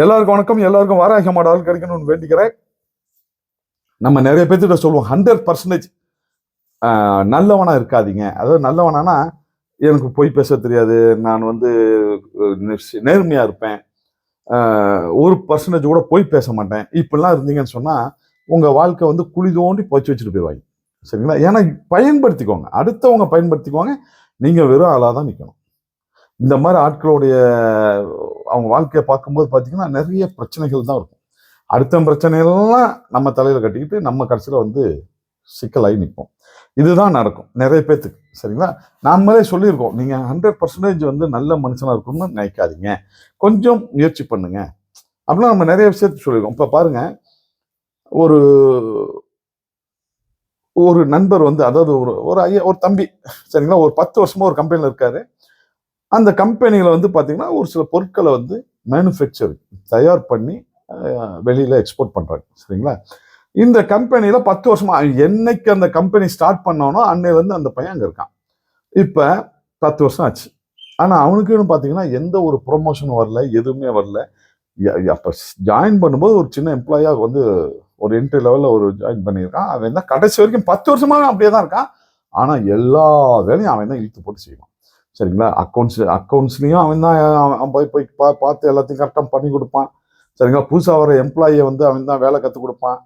எல்லாருக்கும் வணக்கம் எல்லாருக்கும் வாராக மாடல் கிடைக்கணும்னு வேண்டிக்கிறேன். நம்ம நிறைய பேர்த்திட்ட சொல்லுவோம் ஹண்ட்ரட் பர்சன்டேஜ் நல்லவனா இருக்காதீங்க. அதாவது நல்லவனானா எனக்கு பொய் பேச தெரியாது. நான் வந்து நேர்மையாக நேர்மையா இருப்பேன். ஒரு பர்சன்டேஜ் கூட பொய் பேச மாட்டேன். இப்படிலாம் இருந்தீங்கன்னு சொன்னா உங்க வாழ்க்கை வந்து குழி தோண்டி பொச்சு வச்சுட்டு போயிடுவாங்க சரிங்களா? ஏன்னா பயன்படுத்திக்கோங்க. அடுத்தவங்க பயன்படுத்திக்குவாங்க. நீங்க வெறும் ஆளாக தான் நிற்கணும் இந்த மாதிரி ஆட்களுடைய அவங்க வாழ்க்கையை பார்க்கும்போது பார்த்தீங்கன்னா நிறைய பிரச்சனைகள் தான் இருக்கும். அடுத்த பிரச்சனையெல்லாம் நம்ம தலையில் கட்டிக்கிட்டு நம்ம கடைசியில் வந்து சிக்கலாகி நிற்போம். இதுதான் நடக்கும் நிறைய பேர்த்துக்கு சரிங்களா? நாமளே சொல்லியிருக்கோம் நீங்கள் ஹண்ட்ரட் பர்சன்டேஜ் வந்து நல்ல மனுஷனாக இருக்கணும்னு நினைக்காதீங்க. கொஞ்சம் முயற்சி பண்ணுங்க. அப்படின்னா நம்ம நிறைய விஷயத்த சொல்லியிருக்கோம். இப்போ பாருங்கள் ஒரு ஒரு நண்பர் வந்து அதாவது ஒரு ஒரு ஐயா ஒரு தம்பி சரிங்களா? ஒரு பத்து வருஷமாக ஒரு கம்பெனியில் இருக்காரு. அந்த கம்பெனியில் வந்து பார்த்திங்கன்னா ஒரு சில பொருட்களை வந்து மேனுஃபேக்சரிங் தயார் பண்ணி வெளியில் எக்ஸ்போர்ட் பண்ணுறாங்க சரிங்களா? இந்த கம்பெனியில் பத்து வருஷமாக என்னைக்கு அந்த கம்பெனி ஸ்டார்ட் பண்ணோனோ அன்னையிலேருந்து அந்த பையன் அங்கே இருக்கான். இப்போ பத்து வருஷம் ஆச்சு. ஆனால் அவனுக்குன்னு பார்த்தீங்கன்னா எந்த ஒரு ப்ரொமோஷனும் வரல எதுவுமே வரல. அப்போ ஜாயின் பண்ணும்போது ஒரு சின்ன எம்ப்ளாயாக வந்து ஒரு என்ட்ரி லெவலில் ஒரு ஜாயின் பண்ணியிருக்கான். அவன் தான் கடைசி வரைக்கும் பத்து வருஷமாக அப்படியே தான் இருக்கான். ஆனால் எல்லா வேலையும் அவன் தான் இழுத்து போட்டு செய்வான். சரிங்களா? அக்கௌண்ட்ஸ் அக்கௌண்ட்ஸ்லேயும் அவன் தான் அவன் போய் போய் பா பார்த்து எல்லாத்தையும் கரெக்டாக பண்ணி கொடுப்பான். சரிங்களா? புதுசாக வர எம்ப்ளாயியை வந்து அவன் தான் வேலை கற்றுக் கொடுப்பான்.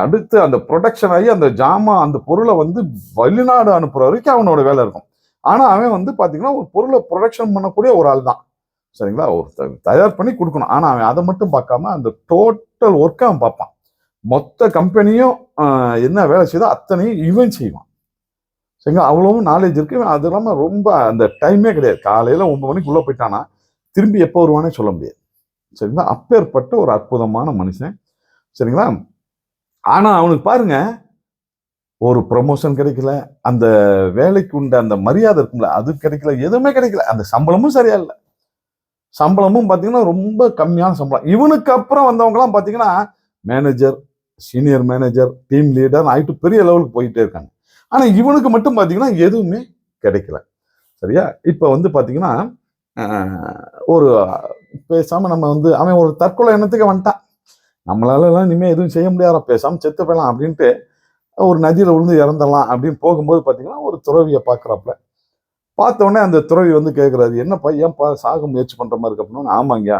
அடுத்து அந்த ப்ரொடக்ஷன் ஆகி அந்த ஜாமான் அந்த பொருளை வந்து வெளிநாடு அனுப்புகிற வரைக்கும் அவனோட வேலை இருக்கும். ஆனால் அவன் வந்து பார்த்தீங்கன்னா ஒரு பொருளை ப்ரொடக்ஷன் பண்ணக்கூடிய ஒரு ஆள் தான். சரிங்களா? ஒரு தயார் பண்ணி கொடுக்கணும். ஆனால் அவன் அதை மட்டும் பார்க்காம அந்த டோட்டல் ஒர்க்கை அவன் பார்ப்பான். மொத்த கம்பெனியும் என்ன வேலை செய்தோ அத்தனையும் இவன் செய்வான். சரிங்களா? அவ்வளவும் நாலேஜ் இருக்கு. அது இல்லாமல் ரொம்ப அந்த டைமே கிடையாது. காலையில் ஒன்பது மணிக்கு உள்ளே போயிட்டானா திரும்பி எப்போ வருவானே சொல்ல முடியாது. சரிங்களா? அப்பேற்பட்ட ஒரு அற்புதமான மனுஷன். சரிங்களா? ஆனால் அவனுக்கு பாருங்க ஒரு ப்ரொமோஷன் கிடைக்கல. அந்த வேலைக்கு உண்ட அந்த மரியாதை இருக்கும்ல அது கிடைக்கல. எதுவுமே கிடைக்கல. அந்த சம்பளமும் சரியா இல்லை. சம்பளமும் பார்த்தீங்கன்னா ரொம்ப கம்மியான சம்பளம். இவனுக்கு அப்புறம் வந்தவங்கலாம் பார்த்தீங்கன்னா manager senior manager team leader ஆகிட்டு பெரிய லெவலுக்கு போயிட்டே இருக்காங்க. ஆனால் இவனுக்கு மட்டும் பார்த்தீங்கன்னா எதுவுமே கிடைக்கல. சரியா? இப்போ வந்து பார்த்தீங்கன்னா ஒரு பேசாமல் நம்ம வந்து அவன் ஒரு தற்கொலை எண்ணத்துக்கு வந்துட்டான். நம்மளால எல்லாம் எதுவும் செய்ய முடியாத? பேசாமல் செத்து போயிடலாம் அப்படின்ட்டு ஒரு நதியில் விழுந்து இறந்துடலாம் அப்படின்னு போகும்போது பார்த்தீங்கன்னா ஒரு துறவியை பார்க்குறாப்புல பார்த்த உடனே அந்த துறவி வந்து கேட்குறாரு என்னப்பா ஏன்ப்பா சாக முயற்சி பண்ணுற மாதிரி இருக்கு? அப்படின்னா. ஆமாங்கய்யா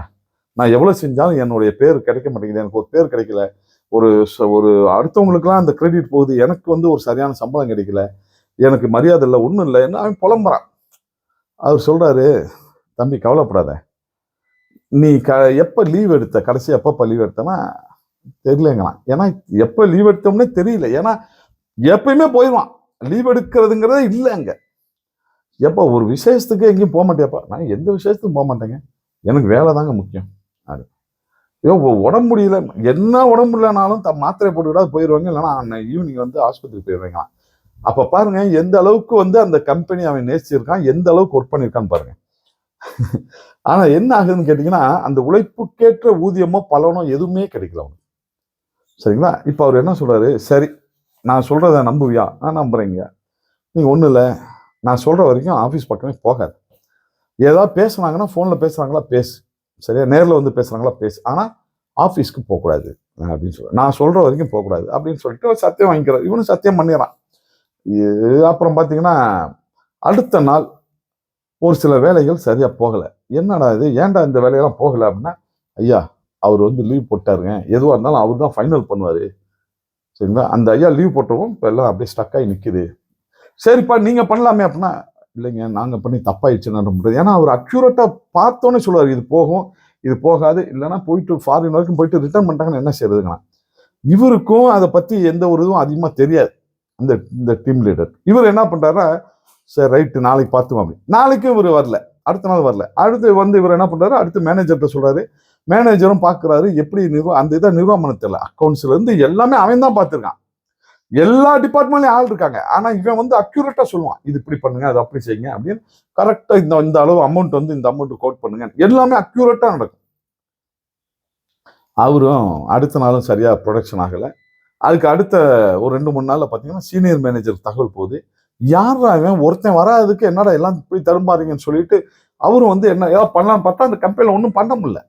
நான் எவ்வளோ செஞ்சாலும் என்னுடைய பேர் கிடைக்க மாட்டேங்குது. எனக்கு ஒரு பேர் கிடைக்கல. ஒரு ஒரு அடுத்தவங்களுக்குலாம் அந்த கிரெடிட் போகுது. எனக்கு வந்து ஒரு சரியான சம்பளம் கிடைக்கல. எனக்கு மரியாதை இல்லை ஒன்றும் இல்லை. என்ன அவன் புலம்புறான். அவர் சொல்கிறாரு தம்பி கவலைப்படாத. நீ க எப்போ லீவ் எடுத்த கடைசி எப்பப்போ லீவ் எடுத்தனா தெரியலங்களாம். ஏன்னா எப்போ லீவ் எடுத்தோம்னே தெரியல. ஏன்னா எப்பயுமே போயிடுவான் லீவ் எடுக்கிறதுங்கிறதே இல்லை அங்கே. எப்போ ஒரு விசேஷத்துக்கு எங்கேயும் போக மாட்டேப்பா நான் எந்த விசேஷத்துக்கும் போக மாட்டேங்க. எனக்கு வேலை தாங்க முக்கியம். அது ஏதோ உடம்பு முடியல. என்ன உடம்பு முடியலனாலும் த மாத்திரை போட்டுக்கிட்டா போயிடுவாங்க இல்லைன்னா அன்னைக்கு ஈவினிங் வந்து ஆஸ்பத்திரிக்கு போயிடுவாங்களாம் அப்போ பாருங்க எந்த அளவுக்கு வந்து அந்த கம்பெனி அவன் நேசிச்சிருக்கான் எந்த அளவுக்கு ஒர்க் பண்ணியிருக்கான்னு பாருங்க. ஆனால் என்ன ஆகுதுன்னு கேட்டிங்கன்னா அந்த உழைப்புக்கேற்ற ஊதியமோ பலனோ எதுவுமே கிடைக்கல அவனுக்கு. சரிங்களா? இப்போ அவர் என்ன சொல்கிறாரு சரி நான் சொல்கிறத நம்புவியா? நான் நம்புகிறீங்க நீங்கள் ஒன்றும் இல்லை. நான் சொல்கிற வரைக்கும் ஆஃபீஸ் பக்கமே போகாது. ஏதாவது பேசுனாங்கன்னா ஃபோனில் பேசுகிறாங்களா பேசு. சரியா? நேரில் வந்து பேசுகிறாங்களா பேசு. ஆனால் ஆஃபீஸ்க்கு போகக்கூடாது. அப்படின்னு சொல்ல நான் சொல்கிற வரைக்கும் போகக்கூடாது அப்படின்னு சொல்லிட்டு சத்தியம் வாங்கிக்கிறார். இவனும் சத்தியம் பண்ணிடுறான். இது அப்புறம் பார்த்தீங்கன்னா அடுத்த நாள் ஒரு சில வேலைகள் சரியாக போகலை. என்னடா இது? ஏன்டா இந்த வேலையெல்லாம் போகலை அப்படின்னா ஐயா அவர் வந்து லீவ் போட்டாருங்க. எதுவாக இருந்தாலும் அவர் தான் ஃபைனல் பண்ணுவார். சரிங்களா? அந்த ஐயா லீவ் போட்டுருவோம் இப்போ எல்லாம் அப்படியே ஸ்டக் ஆகி நிற்குது சரிப்பா நீங்கள் பண்ணலாமே அப்படின்னா இல்லைங்க நாங்கள் பண்ணி தப்பாயிடுச்சுன்னு முடியாது. ஏன்னா அவர் அக்யூரேட்டாக பார்த்தோன்னே சொல்லுவார் இது போகும் இது போகாது இல்லைன்னா போயிட்டு ஃபாரின் வரைக்கும் போயிட்டு ரிட்டர்ன் பண்ணிட்டாங்கன்னு என்ன செய்யறதுங்கண்ணா இவருக்கும் அதை பற்றி எந்த ஒரு இதுவும் அதிகமாக தெரியாது இந்த இந்த டீம் லீடர் இவர் என்ன பண்ணுறாரா சரி ரைட்டு நாளைக்கு பார்த்துவோம் அப்படி. நாளைக்கும் இவர் வரல அடுத்த நாள் வரல. அடுத்து வந்து இவர் என்ன பண்ணுறாரு அடுத்து மேனேஜர்கிட்ட சொல்கிறாரு மேனேஜரும் பார்க்குறாரு எப்படி நிர்வா அந்த இதை நிர்வாகம் பண்ண தெரியல அக்கௌண்ட்ஸ்ல இருந்து எல்லாமே அவன் தான் பார்த்துருக்கான். எல்லா டிபார்ட்மெண்ட்லையும் ஆள் இருக்காங்க. ஆனால் இவன் வந்து அக்யூரேட்டாக சொல்லுவான். இது இப்படி பண்ணுங்க அது அப்படி செய்யுங்க அப்படின்னு கரெக்டாக இந்த இந்த அளவு அமௌண்ட் வந்து இந்த அமௌண்ட் கோட் பண்ணுங்க. எல்லாமே அக்யூரேட்டாக நடக்கும். அவரும் அடுத்த நாளும் சரியாக ப்ரொடக்ஷன் ஆகலை. அதுக்கு அடுத்த ஒரு ரெண்டு மூணு நாளில் பார்த்தீங்கன்னா சீனியர் மேனேஜர் தகவல் போகுது. யாரா இவன்? ஒருத்தன் வராதுக்கு என்னடா எல்லாம் இப்படி தரும்பாருங்கன்னு சொல்லிட்டு அவரும் வந்து என்ன ஏதாவது பண்ணலாம் பார்த்தா அந்த கம்பெனியில் ஒன்றும் பண்ண முடியல.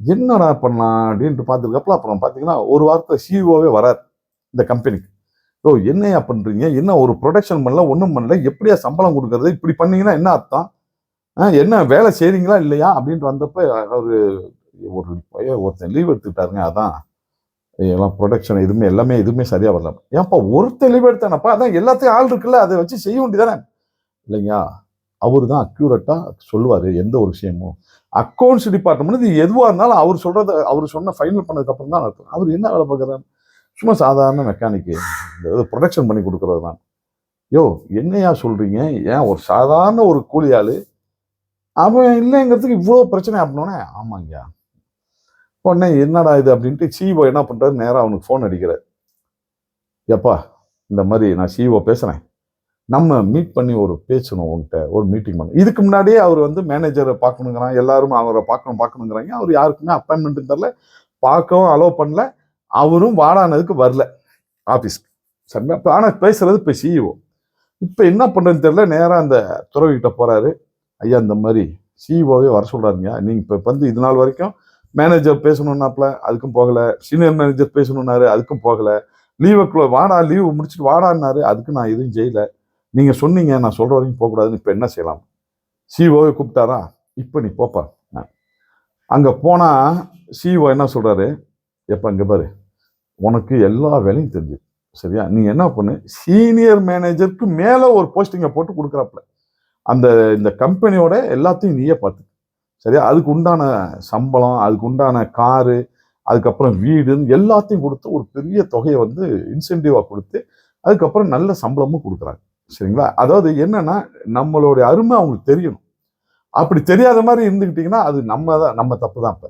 என்னடா பண்ணலாம்? அப்படின்ட்டு பார்த்துருக்கப்பல அப்புறம் பார்த்தீங்கன்னா ஒரு வாரத்தில் சிஇஓவே வரார். இந்த கம்பெனிக்கு ஓ என்னையா பண்ணுறீங்க என்ன ஒரு ப்ரொடக்ஷன் பண்ணல ஒன்றும் பண்ணல? எப்படியா சம்பளம் கொடுக்கறது? இப்படி பண்ணீங்கன்னா என்ன அர்த்தம்? ஆ, என்ன வேலை செய்கிறீங்களா இல்லையா? அப்படின்ட்டு வந்தப்போ அவர் ஒரு ஒருத்தன் லீவ் எடுத்துக்கிட்டாருங்க அதான். எல்லாம் ப்ரொடக்ஷன் எதுவுமே எல்லாமே எதுவுமே சரியாக வரல. ஏன்ப்பா ஒருத்தன் லீவ் எடுத்தானப்பா? அதான் எல்லாத்தையும் ஆள் இருக்குல்ல அதை வச்சு செய்ய வேண்டியதானே இல்லைங்க அவர் தான் அக்யூரட்டாக சொல்லுவார் எந்த ஒரு விஷயமும். அக்கௌண்ட்ஸ் டிபார்ட்மெண்ட் இது எதுவாக இருந்தாலும் அவர் சொல்கிறத அவர் சொன்ன ஃபைனல் பண்ணதுக்கப்புறம் தான் நடக்கும் அவர் என்ன வேலை பார்க்குறாரு? சும்மா சாதாரண மெக்கானிக்கு ப்ரொடக்ஷன் பண்ணி கொடுக்குறது தான். யோ என்னையா சொல்கிறீங்க ஏன் ஒரு சாதாரண ஒரு கூலி அவன் இல்லைங்கிறதுக்கு இவ்வளோ பிரச்சனை அப்படின்னோடனே ஆமாங்கய்யா. உடனே என்னடா இது அப்படின்ட்டு சிஓ என்ன பண்ணுறாரு நேராக அவனுக்கு ஃபோன் அடிக்கிறார். எப்பா இந்த மாதிரி நான் சிஓ பேசுகிறேன் நம்ம மீட் பண்ணி ஒரு பேசணும் உன்கிட்ட ஒரு மீட்டிங் பண்ணணும் இதுக்கு முன்னாடியே அவர் வந்து மேனேஜரை பார்க்கணுங்கிறான் எல்லாரும் அவரை பார்க்கணும் பார்க்கணுங்கிறாங்க. அவர் யாருக்குமே அப்பாயின்மெண்ட்டு தரல பார்க்கவும் அலோவ் பண்ணல. அவரும் வாடானதுக்கு வரல. ஆஃபீஸ்க்கு சரிங்களா இப்போ ஆனால் பேசுகிறது இப்போ சிஇஓ இப்போ என்ன பண்ணுறதுன்னு தெரியல நேராக அந்த துறவிக்கிட்ட போகிறாரு ஐயா இந்த மாதிரி சிஇஓவே வர சொல்கிறாருங்க நீங்கள் இப்போ வந்து இது நாள் வரைக்கும் மேனேஜர் பேசணுன்னாப்ல அதுக்கும் போகலை. சீனியர் மேனேஜர் பேசணுன்னாரு அதுக்கும் போகலை. லீவுக்குள்ள வாடா லீவு முடிச்சுட்டு வாடான்னாரு. அதுக்கு நான் எதுவும் செய்யல. நீங்கள் சொன்னீங்க நான் சொல்கிற வரைக்கும் போகக்கூடாதுன்னு இப்போ என்ன செய்யலாம்? சிஓவை கூப்பிட்டாரா? இப்போ நீ போப்பா. அங்கே போனால் சிஓ என்ன சொல்கிறாரு எப்ப அங்கே பாரு. உனக்கு எல்லா வேலையும் தெரிஞ்சு சரியா? நீ என்ன பண்ணு? சீனியர் மேனேஜருக்கு மேலே ஒரு போஸ்டிங்கை போட்டு கொடுக்குறாப்புல. அந்த இந்த கம்பெனியோட எல்லாத்தையும் நீயே பார்த்து சரியா? அதுக்கு உண்டான சம்பளம் அதுக்கு உண்டான காரு அதுக்கப்புறம் வீடுன்னு எல்லாத்தையும் கொடுத்து ஒரு பெரிய தொகையை வந்து இன்சென்டிவாக கொடுத்து அதுக்கப்புறம் நல்ல சம்பளமும் கொடுக்குறாங்க. சரிங்களா? அதாவது என்னன்னா நம்மளுடைய அருமை அவங்களுக்கு தெரியணும். அப்படி தெரியாத மாதிரி இருந்துக்கிட்டிங்கன்னா அது நம்ம தான் நம்ம தப்பு தான் இப்போ.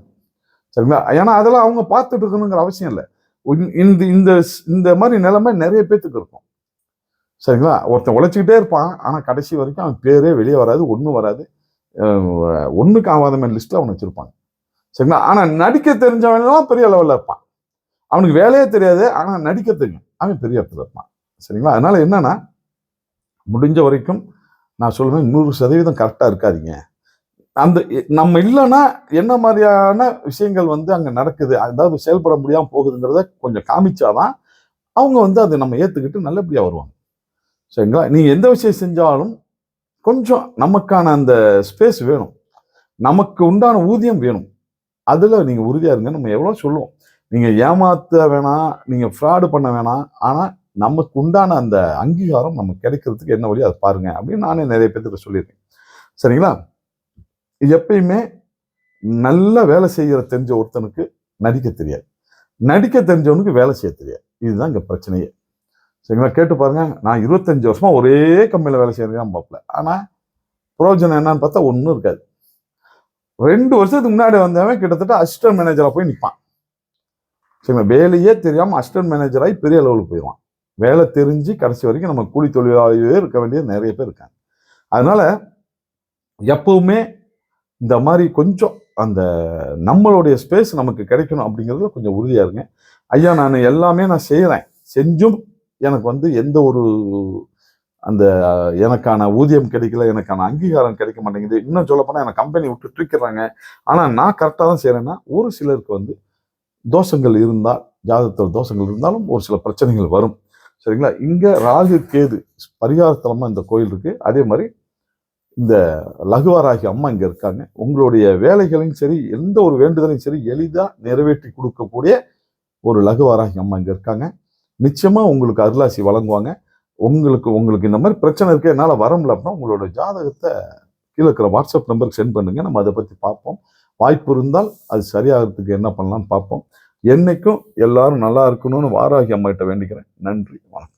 சரிங்களா? ஏன்னா அதெல்லாம் அவங்க பார்த்துட்டு இருக்கணுங்கிற அவசியம் இல்லை. இந்த இந்த இந்த மாதிரி நிலைமை நிறைய பேத்துக்கு இருக்கும். சரிங்களா? ஒருத்தன் உழைச்சிக்கிட்டே இருப்பான். ஆனால் கடைசி வரைக்கும் அவன் பேரே வெளியே வராது ஒன்றும் வராது. ஒன்றுக்கு ஆகாத மாதிரி லிஸ்ட்டில் அவனை வச்சுருப்பாங்க சரிங்களா? ஆனால் நடிக்க தெரிஞ்சவன்லாம் பெரிய லெவலில் இருப்பான். அவனுக்கு வேலையே தெரியாது ஆனால் நடிக்க தெரியும். அவன் பெரிய இடத்துல இருப்பான். சரிங்களா? அதனால் என்னன்னா முடிஞ்ச வரைக்கும் நான் சொல்லுவேன் நூறு சதவீதம் கரெக்டாக இருக்காதீங்க. அந்த நம்ம இல்லைன்னா என்ன மாதிரியான விஷயங்கள் வந்து அங்கே நடக்குது? அதாவது செயல்பட முடியாமல் போகுதுங்கிறத கொஞ்சம் காமிச்சாதான் அவங்க வந்து அதை நம்ம ஏற்றுக்கிட்டு நல்லபடியாக வருவாங்க. சரிங்களா? நீங்கள் எந்த விஷயம் செஞ்சாலும் கொஞ்சம் நமக்கான அந்த ஸ்பேஸ் வேணும். நமக்கு உண்டான ஊதியம் வேணும். அதில் நீங்கள் உறுதியாக இருங்க. நம்ம எவ்வளோ சொல்லுவோம். நீங்கள் ஏமாத்த வேணாம். நீங்கள் ஃப்ராடு பண்ண வேணாம். ஆனால் நமக்கு உண்டான அந்த அங்கீகாரம் நமக்கு கிடைக்கிறதுக்கு என்ன வழி? அதை பாருங்கள் அப்படின்னு நானே நிறைய பேர்த்துக்கு சொல்லியிருக்கேன். சரிங்களா? எப்பயுமே நல்ல வேலை செய்கிற தெரிஞ்ச ஒருத்தனுக்கு நடிக்க தெரியாது. நடிக்க தெரிஞ்சவனுக்கு வேலை செய்ய தெரியாது. இதுதான் இங்கே பிரச்சனையே. சரிங்களா? கேட்டு பாருங்க. நான் இருபத்தஞ்சு வருஷமாக ஒரே கம்பெனியில் வேலை செய்கிறேன் பார்ப்பல ஆனால் பிரயோஜனம் என்னன்னு பார்த்தா ஒன்றும் இருக்காது. ரெண்டு வருஷத்துக்கு முன்னாடி வந்தவன் கிட்டத்தட்ட அசிஸ்டன்ட் மேனேஜராக போய் நிற்பான் சரிங்களா? வேலையே தெரியாமல் அசிஸ்டன்ட் மேனேஜராகி பெரிய லெவலுக்கு போயிடுவான். வேலை தெரிஞ்சு கடைசி வரைக்கும் நம்ம கூலி தொழிலாளியே இருக்க வேண்டியது நிறைய பேர் இருக்காங்க. அதனால் எப்பவுமே இந்த மாதிரி கொஞ்சம் அந்த நம்மளுடைய ஸ்பேஸ் நமக்கு கிடைக்கணும் அப்படிங்கிறதுல கொஞ்சம் உறுதியாக இருங்க. ஐயா நான் எல்லாமே நான் செய்கிறேன் செஞ்சும் எனக்கு வந்து எந்த ஒரு அந்த எனக்கான ஊதியம் கிடைக்கல எனக்கான அங்கீகாரம் கிடைக்க மாட்டேங்குது. இன்னும் சொல்லப்போனால் எனக்கு கம்பெனி விட்டு தூக்கிறாங்க ஆனால் நான் கரெக்டாக தான் செய்கிறேன்னா ஒரு சிலருக்கு வந்து தோஷங்கள் இருந்தால் ஜாதகத்தில் தோஷங்கள் இருந்தாலும் ஒரு சில பிரச்சனைகள் வரும். சரிங்களா? இங்கே ராகு கேது பரிகாரத்தலமாக இந்த கோயில் இருக்குது அதே மாதிரி இந்த லகுவாராகி அம்மா இங்கே இருக்காங்க. உங்களுடைய வேலைகளையும் சரி எந்த ஒரு வேண்டுதலையும் சரி எளிதாக நிறைவேற்றி கொடுக்கக்கூடிய ஒரு லகுவாராகி அம்மா இங்கே இருக்காங்க. நிச்சயமாக உங்களுக்கு அருளாசி வழங்குவாங்க. உங்களுக்கு உங்களுக்கு இந்த மாதிரி பிரச்சனை இருக்கு என்னால் வர முடியல அப்படின்னா உங்களோட ஜாதகத்தை கீழே இருக்கிற வாட்ஸ்அப் நம்பருக்கு சென்ட் பண்ணுங்கள் நம்ம அதை பற்றி பார்ப்போம். வாய்ப்பு இருந்தால் அது சரியாகிறதுக்கு என்ன பண்ணலாம்னு பார்ப்போம். என்றைக்கும் எல்லாரும் நல்லா இருக்கணும்னு வாராகி அம்மா கிட்ட வேண்டிக்கிறேன். நன்றி. வணக்கம்.